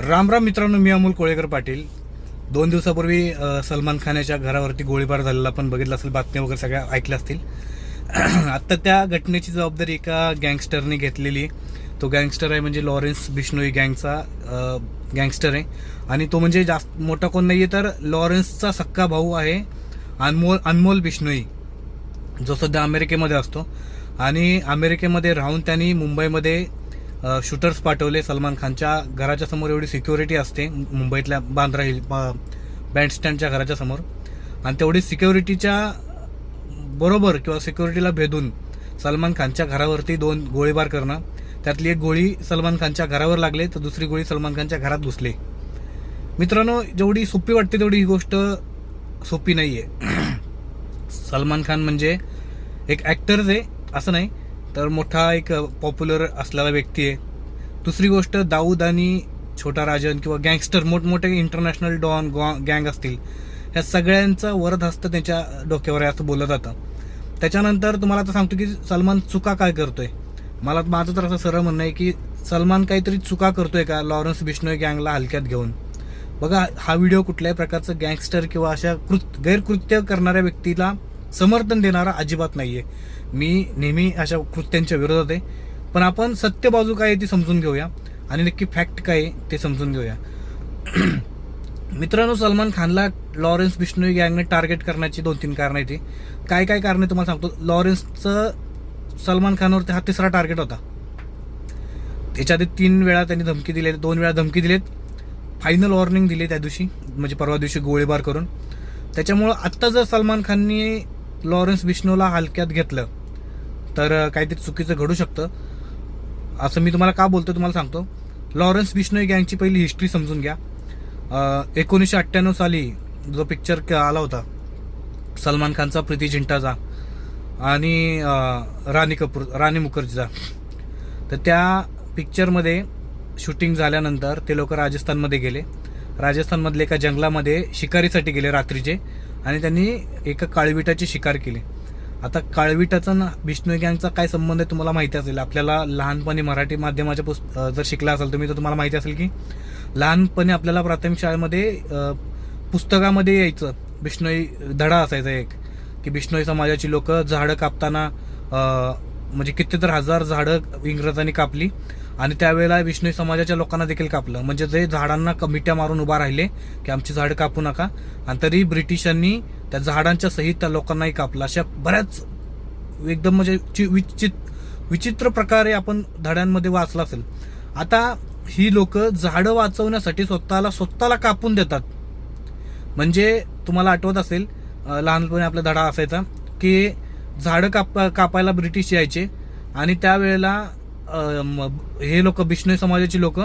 राम राम मित्रांनो मी अमोल कोळेकर पाटील. दोन दिवसापूर्वी सलमान खान याच्या घरावरती गोळीबार झालेला आपण बघितलं असेल बातम्या वगैरे सगळ्या ऐकल्या असतील. आत्ता त्या घटनेची जबाबदारी एका गँगस्टरने घेतलेली तो गँगस्टर आहे म्हणजे लॉरेन्स बिश्नोई गँगचा गँगस्टर आहे. आणि तो म्हणजे जास्त मोठा कोण नाही आहे तर लॉरेन्सचा सक्का भाऊ आहे अनमोल अनमोल बिश्नोई जो सध्या अमेरिकेमध्ये असतो. आणि अमेरिकेमध्ये राहून त्यांनी मुंबईमध्ये शूटर्स पाठवले. सलमान खानच्या घराच्या समोर एवढी सिक्युरिटी असते. मुंबईतल्या बांद्रा हिल बँडस्टँडच्या घराच्या समोर. आणि तेवढी सिक्युरिटीच्या बरोबर किंवा सिक्युरिटीला भेदून सलमान खानच्या घरावरती दोन गोळीबार करणं. त्यातली एक गोळी सलमान खानच्या घरावर लागले तर दुसरी गोळी सलमान खानच्या घरात घुसली. मित्रांनो जेवढी सोपी वाटते तेवढी ही गोष्ट सोपी नाही आहे सलमान खान म्हणजे एक ॲक्टरच आहे असं नाही. तर मोठा एक पॉप्युलर असलेला व्यक्ती आहे. दुसरी गोष्ट दाऊद आणि छोटा राजन किंवा गँगस्टर मोठमोठे इंटरनॅशनल डॉन गँग असतील. ह्या सगळ्यांचा वरद हस्त त्यांच्या डोक्यावर आहे असं बोललं जातं. त्याच्यानंतर तुम्हाला आता सांगतो की सलमान चुका काय करतोय? मला माझं तर असं सरळ म्हणणं आहे की सलमान काहीतरी चुका करतोय का? लॉरेन्स बिश्नोई गँगला हलक्यात घेऊन. बघा हा व्हिडिओ कुठल्याही प्रकारचं गँगस्टर किंवा अशा कृत गैरकृत्य करणाऱ्या व्यक्तीला समर्थन देणारा अजिबात नाहीये. मी नेहमी अशा कृत्यांच्या विरोधात आहे. पण आपण सत्य बाजू काय आहे ती समजून घेऊया आणि नक्की फॅक्ट काय आहे ते समजून घेऊया. मित्रांनो सलमान खानला लॉरेन्स बिश्नोई गँगने टार्गेट करण्याची दोन तीन कारणं आहेत काय काय कारणं तुम्हाला सांगतो. लॉरेन्सचं सलमान खानवरती हा तिसरा टार्गेट होता. त्याच्या आधी तीन वेळा त्यांनी धमकी दिली दोन वेळा धमकी दिलेत फायनल वॉर्निंग दिली त्या दिवशी. म्हणजे परवा दिवशी गोळीबार करून. त्याच्यामुळं आत्ता जर सलमान खाननी लॉरेन्स बिश्नोला हलक्यात घेतलं. तर काहीतरी चुकीचं घडू शकतं. असं मी तुम्हाला का बोलतो तुम्हाला सांगतो. लॉरेन्स बिश्नोई गँगची पहिली हिस्ट्री समजून घ्या. एकोणीसशे अठ्ठ्याण्णव साली जो पिक्चर आला होता सलमान खानचा प्रीती झिंटाचा आणि राणी कपूर राणी मुखर्जीचा. तर त्या पिक्चरमध्ये शूटिंग झाल्यानंतर ते लोक राजस्थानमध्ये गेले. राजस्थानमधले एका जंगलामध्ये शिकारीसाठी गेले रात्रीचे आणि त्यांनी एका काळविटाची शिकार केली. आता काळविटाचा ना बिष्णू गँगचा काय संबंध आहे तुम्हाला माहिती असेल. आपल्याला लहानपणी मराठी माध्यमाच्या पुस्त जर शिकला असाल तुम्ही तर तुम्हाला माहिती असेल की लहानपणी आपल्याला प्राथमिक शाळेमध्ये पुस्तकामध्ये यायचं. बिष्णोई धडा असायचा एक की बिष्णोई समाजाची लोक झाडं कापताना म्हणजे कितीतर हजार झाडं इंग्रजांनी कापली. आणि त्यावेळेला विष्णू समाजाच्या लोकांना देखील कापलं. म्हणजे जे झाडांना कमिट्या मारून उभा राहिले की आमची झाडं कापू नका. आणि तरी ब्रिटिशांनी त्या झाडांच्या सहित त्या लोकांनाही कापलं. अशा बऱ्याच एकदम म्हणजे चि- विचित विचित्र प्रकारे आपण धड्यांमध्ये वाचला असेल. आता ही लोक झाडं वाचवण्यासाठी स्वतःला स्वतःला कापून देतात. म्हणजे तुम्हाला आठवत असेल लहानपणी आपला धडा असायचा की झाडं काप कापायला ब्रिटिश यायचे. आणि त्यावेळेला हे लोक बिष्णू समाजाची लोक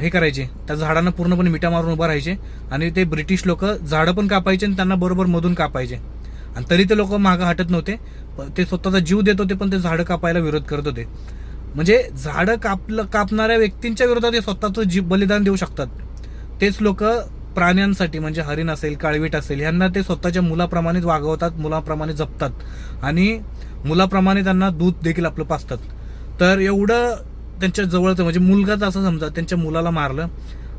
हे करायचे. त्या झाडांना पूर्णपणे मिठा मारून उभं राहायचे. आणि ते ब्रिटिश लोक झाडं पण कापायचे आणि त्यांना बरोबर मधून कापायचे. आणि तरी ते लोक मागं हटत नव्हते. ते स्वतःचा जीव देत होते पण ते झाडं कापायला विरोध करत होते. म्हणजे झाडं कापलं कापणाऱ्या व्यक्तींच्या विरोधात ते स्वतःचं जीव बलिदान देऊ शकतात. तेच लोक प्राण्यांसाठी म्हणजे हरिण असेल काळवीट असेल ह्यांना ते स्वतःच्या मुलाप्रमाणेच वागवतात मुलाप्रमाणे जपतात. आणि मुलाप्रमाणे त्यांना दूध देखील आपलं पाचतात तर एवढं त्यांच्या जवळचं म्हणजे मुलगाच असं समजा त्यांच्या मुलाला मारलं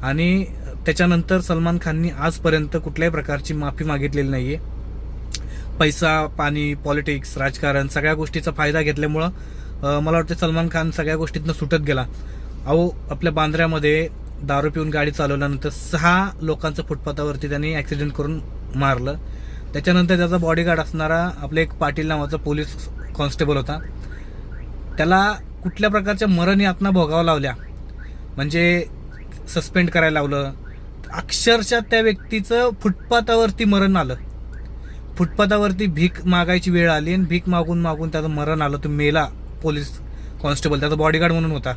आणि त्याच्यानंतर सलमान खाननी आजपर्यंत कुठल्याही प्रकारची माफी मागितलेली नाहीये. पैसा पाणी पॉलिटिक्स राजकारण सगळ्या गोष्टीचा फायदा घेतल्यामुळं मला वाटतं सलमान खान सगळ्या गोष्टीतनं सुटत गेला. अहो आपल्या बांद्र्यामध्ये दारू पिऊन गाडी चालवल्यानंतर सहा लोकांचं फुटपाथावरती त्यांनी ॲक्सिडेंट करून मारलं. त्याच्यानंतर त्याचा बॉडीगार्ड असणारा आपले एक पाटील नावाचा पोलीस कॉन्स्टेबल होता. त्याला कुठल्या प्रकारच्या मरण यातना भोगावं लावल्या? म्हणजे सस्पेंड करायला लावलं. अक्षरशः त्या व्यक्तीचं फुटपाथावरती मरण आलं. फुटपाथावरती भीक मागायची वेळ आली आणि भीक मागून मागून त्याचं मरण आलं. तो मेला पोलीस कॉन्स्टेबल त्याचा बॉडीगार्ड म्हणून होता.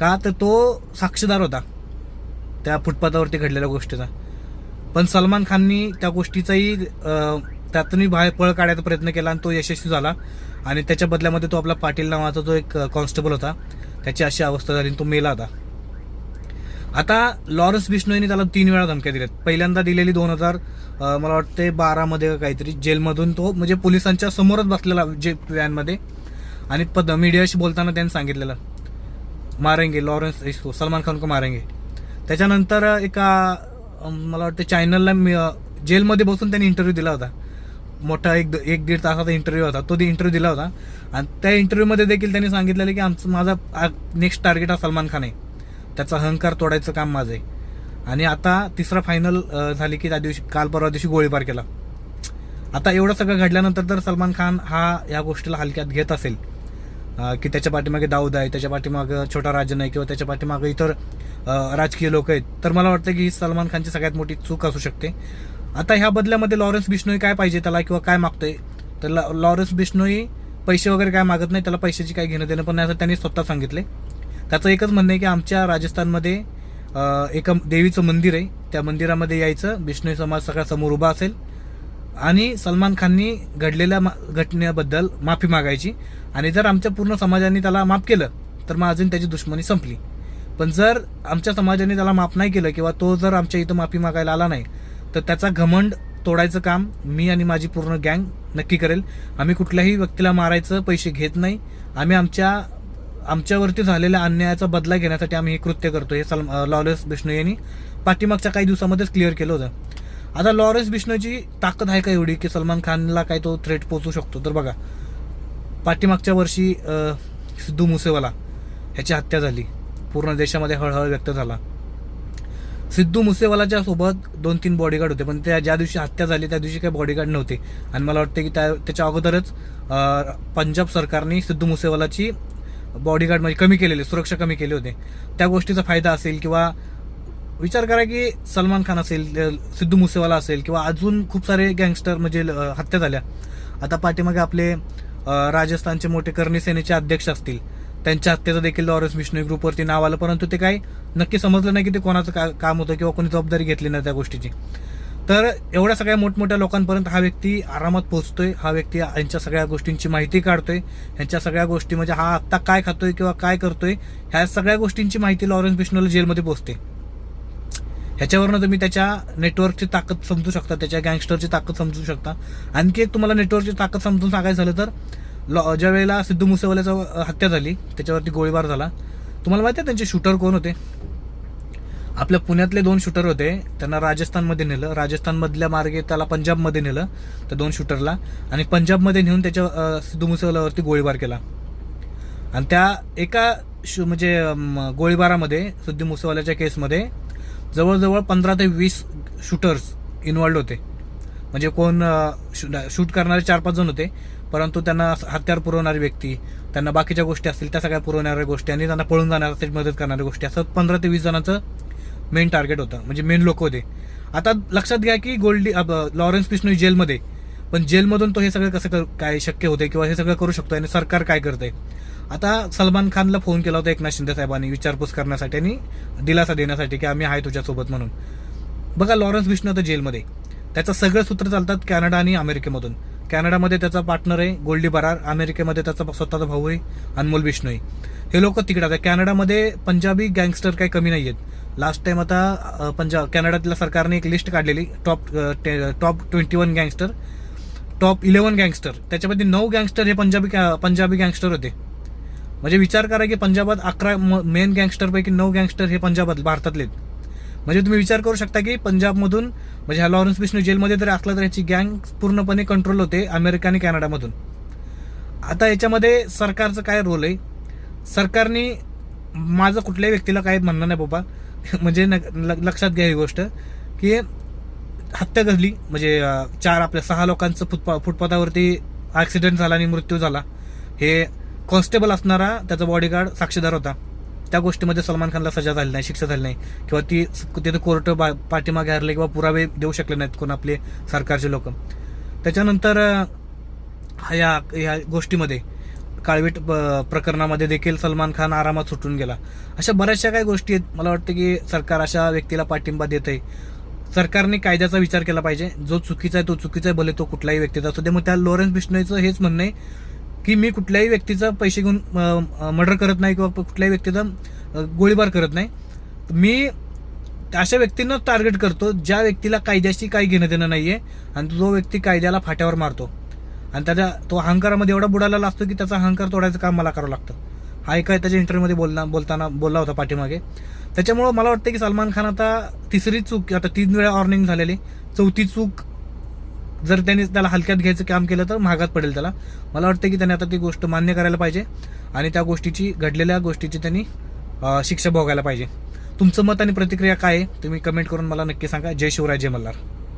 का? तर तो साक्षीदार होता. त्या फुटपाथावरती घडलेल्या गोष्टीचा. पण सलमान खाननी त्या गोष्टीचाही त्यातूनही बाहेर पळ काढायचा प्रयत्न केला आणि तो यशस्वी झाला. आणि त्याच्या बदल्यामध्ये तो आपला पाटील नावाचा जो एक कॉन्स्टेबल होता त्याची अशी अवस्था झाली आणि तो मेला होता आता लॉरेन्स बिश्नोईने त्याला तीन वेळा धमक्या दिल्यात. पहिल्यांदा दिलेली दोन हजार मला वाटते बारामध्ये काहीतरी जेलमधून तो म्हणजे पोलिसांच्या समोरच बसलेला जे व्हॅनमध्ये. आणि पद मीडियाशी बोलताना त्यांनी सांगितलेलं मारेंगे लॉरेन्स इसको सलमान खान को मारेंगे. त्याच्यानंतर एका मला वाटतं चॅनलला जेलमध्ये बसून त्यांनी इंटरव्ह्यू दिला होता. मोठा एक एक दीड तासाचा इंटरव्ह्यू होता. तो इंटरव्ह्यू दिला होता. आणि त्या इंटरव्ह्यूमध्ये देखील त्यांनी सांगितलेलं की आमचं माझा नेक्स्ट टार्गेट हा सलमान खान आहे. त्याचा अहंकार तोडायचं काम माझं आहे. आणि आता तिसरा फायनल झाली की त्या दिवशी काल परवा दिवशी गोळीबार केला. आता एवढं सगळं घडल्यानंतर जर सलमान खान हा या गोष्टीला हलक्यात घेत असेल. की त्याच्या पाठीमागे दाऊद आहे त्याच्या पाठीमागे छोटा राजन आहे किंवा त्याच्या पाठीमागे इतर राजकीय लोक आहेत. तर मला वाटतं की ही सलमान खानची सगळ्यात मोठी चूक असू शकते. आता ह्या बदल्यामध्ये लॉरेन्स बिश्नोई काय पाहिजे त्याला किंवा काय मागतोय? तर लॉ- लॉरेन्स बिश्नोई पैसे वगैरे काय मागत नाही त्याला पैशाची काय घेणं देणं पण नाही असं त्यांनी स्वतः सांगितले त्याचं एकच म्हणणं आहे की आमच्या राजस्थानमध्ये एका देवीचं मंदिर आहे. त्या मंदिरामध्ये यायचं बिश्नोई समाज सगळ्या समोर उभा असेल. आणि सलमान खाननी घडलेल्या मा- घटनेबद्दल माफी मागायची. आणि जर आमच्या पूर्ण समाजाने त्याला माफ केलं तर मग अजून त्याची दुश्मनी संपली. पण जर आमच्या समाजाने त्याला माफ नाही केलं किंवा तो जर आमच्या इथं माफी मागायला आला नाही तर त्याचा घमंड तोडायचं काम मी आणि माझी पूर्ण गँग नक्की करेल. आम्ही कुठल्याही व्यक्तीला मारायचं पैसे घेत नाही. आम्ही आमच्या आमच्यावरती झालेल्या अन्यायाचा बदला घेण्यासाठी आम्ही हे कृत्य करतो हे सल लॉरेन्स बिष्णू यांनी पाठीमागच्या काही दिवसामध्येच क्लिअर केलं होतं. आता लॉरेन्स बिष्णूची ताकद आहे का एवढी की सलमान खानला काय तो थ्रेट पोचू शकतो? तर बघा पाठीमागच्या वर्षी सिद्धू मुसेवाला ह्याची हत्या झाली. पूर्ण देशामध्ये हळहळ व्यक्त झाला. सिद्धू मुसेवालाच्या सोबत दोन तीन बॉडीगार्ड होते. पण त्या ज्या दिवशी हत्या झाली त्या दिवशी काही बॉडीगार्ड नव्हते. आणि मला वाटते की त्या त्याच्या अगोदरच पंजाब सरकारने सिद्धू मुसेवालाची बॉडीगार्ड म्हणजे कमी केलेले सुरक्षा कमी केली होते. त्या गोष्टीचा फायदा असेल किंवा विचार करा की सलमान खान असेल सिद्धू मुसेवाला असेल किंवा अजून खूप सारे गँगस्टर म्हणजे हत्या झाल्या. आता पाठीमागे आपले राजस्थानचे मोठे करणी सेनेचे अध्यक्ष असतील. त्यांच्या हत्येचं देखील लॉरेन्स बिष्णू ग्रुपवरती नाव आलं परंतु ते काही नक्की समजलं नाही की ते कोणाचं का काम होतं किंवा कोणी जबाबदारी घेतली नाही त्या गोष्टीची. तर एवढ्या सगळ्या मोठमोठ्या लोकांपर्यंत हा व्यक्ती आरामात पोहोचतोय हा व्यक्ती यांच्या सगळ्या गोष्टींची माहिती काढतोय यांच्या सगळ्या गोष्टी म्हणजे हा आत्ता काय खातोय किंवा काय करतोय ह्या सगळ्या गोष्टींची माहिती लॉरेन्स बिष्णूला जेलमध्ये पोहोचते. ह्याच्यावरनं तुम्ही त्याच्या नेटवर्कची ताकद समजू शकता त्याच्या गँगस्टरची ताकद समजू शकता. आणखी एक तुम्हाला नेटवर्कची ताकद समजून सांगायचं झालं तर लॉ ज्या वेळेला सिद्धू मुसेवाल्याचा हत्या झाली त्याच्यावरती गोळीबार झाला. तुम्हाला माहिती आहे त्यांचे शूटर कोण होते? आपल्या पुण्यातले दोन शूटर होते. त्यांना राजस्थानमध्ये नेलं. राजस्थानमधल्या मार्गे त्याला पंजाबमध्ये नेलं त्या दोन शूटरला. आणि पंजाबमध्ये नेऊन त्याच्या सिद्धू मुसेवाल्यावरती गोळीबार केला. आणि त्या एका शू म्हणजे गोळीबारामध्ये सिद्धू मुसेवाल्याच्या केसमध्ये जवळजवळ पंधरा ते वीस शूटर्स इन्वॉल्ड होते. म्हणजे कोण शूट करणारे चार पाच जण होते. परंतु त्यांना हत्यार पुरवणारी व्यक्ती त्यांना बाकीच्या गोष्टी असतील त्या सगळ्या पुरवणाऱ्या गोष्टी आणि त्यांना पळून जाण्यासाठी मदत करणाऱ्या गोष्टी असं पंधरा ते वीस जणांचं मेन टार्गेट होतं म्हणजे मेन लोक होते. आता लक्षात घ्या की गोल्डी अब, लॉरेन्स बिश्नोई जेलमध्ये पण जेलमधून तो हे सगळं कसं कर- काय शक्य होते किंवा हे सगळं करू शकतो आणि सरकार काय करतंय? आता सलमान खानला फोन केला होता एकनाथ शिंदे साहेबांनी विचारपूस करण्यासाठी आणि दिलासा देण्यासाठी की आम्ही आहे तुझ्यासोबत म्हणून. बघा लॉरेन्स बिष्णू आता जेलमध्ये त्याचं सगळं सूत्र चालतात कॅनडा आणि अमेरिकेमधून. कॅनडामध्ये त्याचा पार्टनर आहे गोल्डी बरार. अमेरिकेमध्ये त्याचा स्वतःचा भाऊ आहे अनमोल बिश्नोई हे लोक तिकडे आता कॅनडामध्ये पंजाबी गँगस्टर काही कमी नाही आहेत लास्ट टाइम आता पंजाब कॅनडातल्या सरकारने एक लिस्ट काढलेली टॉप टे- top twenty one gangster top eleven gangster त्याच्यामध्ये नऊ गँगस्टर हे पंजाबी पंजाबी गँगस्टर होते. म्हणजे विचार करा की पंजाबात अकरा मेन गँगस्टरपैकी नऊ गँगस्टर हे पंजाबात भारतातले आहेत. म्हणजे तुम्ही विचार करू शकता की पंजाबमधून म्हणजे हा लॉरेन्स बिश्नू जेलमध्ये जरी असला तर याची गँग पूर्णपणे कंट्रोल होते अमेरिका आणि कॅनडामधून. आता याच्यामध्ये सरकारचं काय रोल आहे? सरकारने माझं कुठल्याही व्यक्तीला काही म्हणणं नाही बाबा. म्हणजे न- ल- लक्षात घ्या ही गोष्ट की हत्या घडली. म्हणजे चार आपल्या सहा लोकांचं फुटपा फुटपाथावरती ॲक्सिडेंट झाला आणि मृत्यू झाला. हे कॉन्स्टेबल असणारा त्याचा बॉडीगार्ड साक्षीदार होता. त्या गोष्टीमध्ये सलमान खानला सजा झाली नाही शिक्षा झाली नाही. किंवा ती तिथे कोर्ट बा पाठीमागे हरले किंवा पुरावे देऊ शकले नाहीत कोण आपले सरकारचे लोक. त्याच्यानंतर या या गोष्टीमध्ये काळवीट प्रकरणामध्ये देखील सलमान खान आरामात सुटून गेला. अशा बऱ्याचशा काही गोष्टी आहेत. मला वाटतं की सरकार अशा व्यक्तीला पाठिंबा देत आहे सरकारने कायद्याचा विचार केला पाहिजे. जो चुकीचा आहे तो चुकीचा आहे भले तो कुठलाही व्यक्तीचा असू दे. मग त्या लॉरेन्स बिश्नोईचं हेच म्हणणं आहे की मी कुठल्याही व्यक्तीचा पैसे घेऊन मर्डर करत नाही किंवा कुठल्याही व्यक्तीचा गोळीबार करत नाही. मी अशा व्यक्तींना टार्गेट करतो ज्या व्यक्तीला कायद्याशी काही घेणं देणं नाही आहे आणि जो व्यक्ती कायद्याला फाट्यावर मारतो. आणि त्याच्या तो अहंकारामध्ये एवढा बुडालेला असतो की त्याचा अहंकार तोडायचं काम मला करावं लागतं. हा एका त्याच्या इंटरव्ह्यूमध्ये बोलना बोलताना बोलला होता पाठीमागे. त्याच्यामुळं मला वाटतं की सलमान खान आता तिसरी चूक आता तीन वेळा वॉर्निंग झालेली. चौथी चूक जर त्यांनी त्याला हलक्यात घ्यायचं काम केलं तर महागात पडेल त्याला. मला वाटतं की त्यांनी आता ती गोष्ट मान्य करायला पाहिजे आणि त्या गोष्टीची घडलेल्या गोष्टीची त्यांनी शिक्षा भोगायला पाहिजे. तुमचं मत आणि प्रतिक्रिया काय आहे तुम्ही कमेंट करून मला नक्की सांगा. जय शिवराय जय मल्हार.